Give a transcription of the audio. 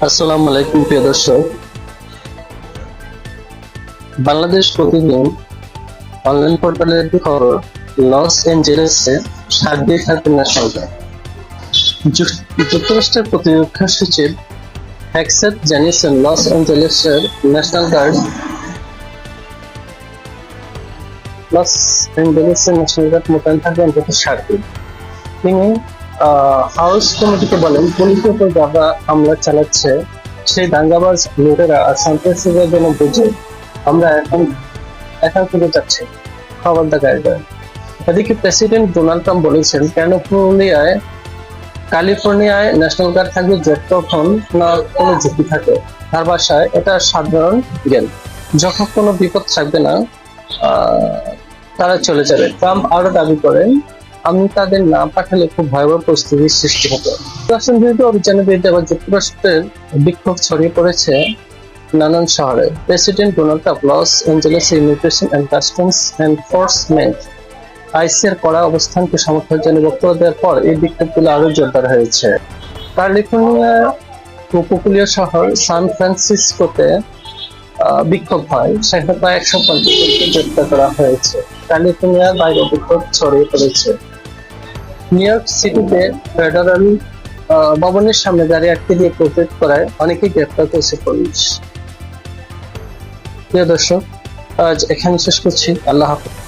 আসসালামু আলাইকুম, প্রিয় দর্শক। বাংলাদেশ প্রতিদিন অনলাইন পোর্টালের খবর, লস যুক- যুক্তরাষ্ট্রের প্রতিরক্ষা সচিব হ্যাকসেট জানিয়েছেন, লস এঞ্জেলেসের ন্যাশনাল গার্ড, লস এঞ্জেলেসের ন্যাশনাল গার্ড মোতায়েন থাকবে অন্তত দিন। তিনি হাউস কমিটিকে বলেন পুলিশের উপর হামলা চালাচ্ছে সেই দাঙ্গাবাজ লোকেরা আর সন্ত্রাসীদের জন্য বুঝে আমরা এখন যাচ্ছি। এদিকে প্রেসিডেন্ট ডোনাল্ড ট্রাম্প বলেছেন, ক্যালিফোর্নিয়ায় ক্যালিফোর্নিয়ায় ন্যাশনাল গার্ড থাকবে যতক্ষণ না কোনো ঝুঁকি থাকে তার বাসায় এটা সাধারণ জ্ঞান। যখন কোনো বিপদ থাকবে না তারা চলে যাবে। ট্রাম্প আরও দাবি করেন আমি তাদের না পাঠালে খুব ভয়াবহ পরিস্থিতির সৃষ্টি হতো। যুক্তরাষ্ট্র বিরুদ্ধে অভিযানের বিরুদ্ধে আবার যুক্তরাষ্ট্রের বিক্ষোভ ছড়িয়ে পড়েছে নানান শহরে। President Donald Trump, Los Angeles immigration and customs enforcement, আইসির কড়া অবস্থানকে সমর্থন জানিয়ে বক্তব্য দেওয়ার পর এই বিক্ষোভগুলো আরও জোরদার হয়েছে। ক্যালিফোর্নিয়া উপকূলীয় শহর সান ফ্রান্সিসকোতে বিক্ষোভ হয়। সেখানে প্রায় একশো পঞ্চাশ জনকে গ্রেপ্তার করা হয়েছে। ক্যালিফোর্নিয়ার বাইরে বিক্ষোভ ছড়িয়ে পড়েছে। নিউ ইয়র্ক সিটিতে ফেডারেল ভবনের সামনে গাড়ি আটকে দিয়ে প্রতিরোধ করায় অনেকেই গ্রেপ্তার করেছে পুলিশ। প্রিয় দর্শক, আজ এখানে শেষ করছি। আল্লাহ হাফেজ।